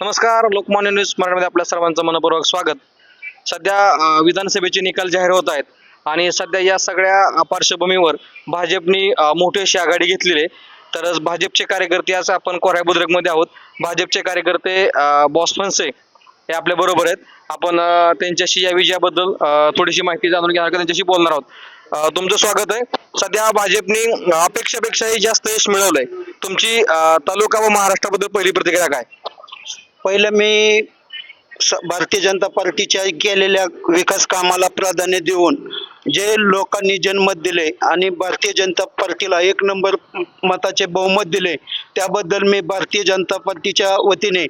नमस्कार लोकमान्य न्यूज मराठीमध्ये आपल्या सर्वांचं मनपूर्वक स्वागत. सध्या विधानसभेचे निकाल जाहीर होत आहेत आणि सध्या या सगळ्या पार्श्वभूमीवर भाजपनी मोठी अशी आघाडी घेतलेली आहे. तर भाजपचे कार्यकर्ते आज आपण कोऱ्या बुद्रकमध्ये आहोत. भाजपचे कार्यकर्ते बॉस फनसे हे आपल्या बरोबर आहेत. आपण त्यांच्याशी या विजयाबद्दल थोडीशी माहिती जाणून घेणार त्यांच्याशी बोलणार आहोत. तुमचं स्वागत आहे. सध्या भाजपनी अपेक्षापेक्षाही जास्त यश मिळवलंय. तुमची तालुका व महाराष्ट्राबद्दल पहिली प्रतिक्रिया काय? पहिलं मी स- भारतीय जनता पार्टीच्या केलेल्या विकास कामाला प्राधान्य देऊन जे लोकांनी जनमत दिले आणि भारतीय जनता पार्टीला एक नंबर मताचे बहुमत दिले त्याबद्दल मी भारतीय जनता पार्टीच्या वतीने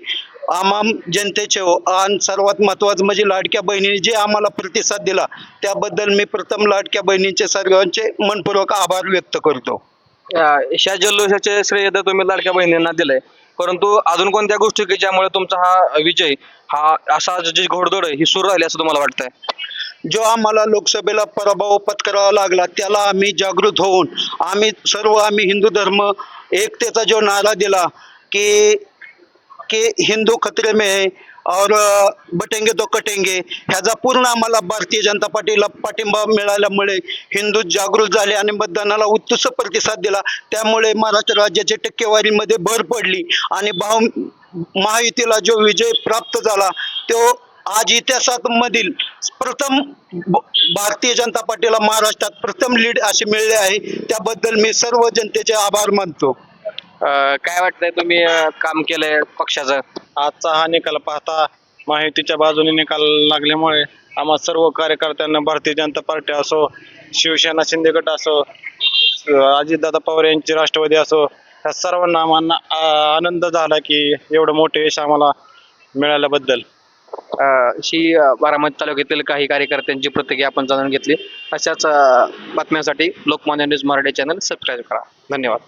आमाम जनतेचे आणि सर्वात महत्त्वाचं म्हणजे लाडक्या बहिणीने जे आम्हाला प्रतिसाद दिला त्याबद्दल मी प्रथम लाडक्या बहिणींचे सर्वांचे मनपूर्वक आभार व्यक्त करतो. अ, ह्या जल्लोषाचे श्रेय तर तुम्ही लाडक्या बहिणींना दिले परंतु अजून कोणत्या गोष्टी की ज्यामुळे तुमचा हा विजय हा असा जी घोडदोड आहे ही सुरू राहिली असं तुम्हाला वाटतंय? जो आम्हाला लोकसभेला पराभव पत्करावा लागला त्याला आम्ही जागृत होऊन आम्ही सर्व आम्ही हिंदू धर्म एकतेचा जो नारा दिला की की हिंदू खतरे में है और बटेंगे तो कटेंगे. ह्याचा पूर्ण आम्हाला भारतीय जनता पार्टीला पाठिंबा मिळाल्यामुळे हिंदू जागृत झाले आणि मतदानाला उत्तुस प्रतिसाद दिला. त्यामुळे महाराष्ट्र राज्याच्या टक्केवारीमध्ये भर पडली आणि भाव महायुतीला जो विजय प्राप्त झाला तो आज इतिहासामधील प्रथम ब- भारतीय जनता पार्टीला महाराष्ट्रात प्रथम लीड असे मिळले आहे. त्याबद्दल मी सर्व जनतेचे आभार मानतो. अ, काय वाटतंय तुम्ही अ, काम केलंय पक्षाचं? आजचा हा निकाल पाहता माहितीच्या बाजूने निकाल लागल्यामुळे आम्हा सर्व कार्यकर्त्यांना भारतीय जनता पार्टी असो शिवसेना शिंदे गट असो अजितदादा पवार यांची राष्ट्रवादी असो ह्या सर्वांना आम्हाला आ- आनंद झाला की एवढं मोठं यश आम्हाला मिळाल्याबद्दल. अ, ही अ, बारामती तालुक्यातील काही कार्यकर्त्यांची प्रतिक्रिया आपण जाणून घेतली. अशाच अ, बातम्यांसाठी Lokmanya news Marathi channel subscribe करा. धन्यवाद.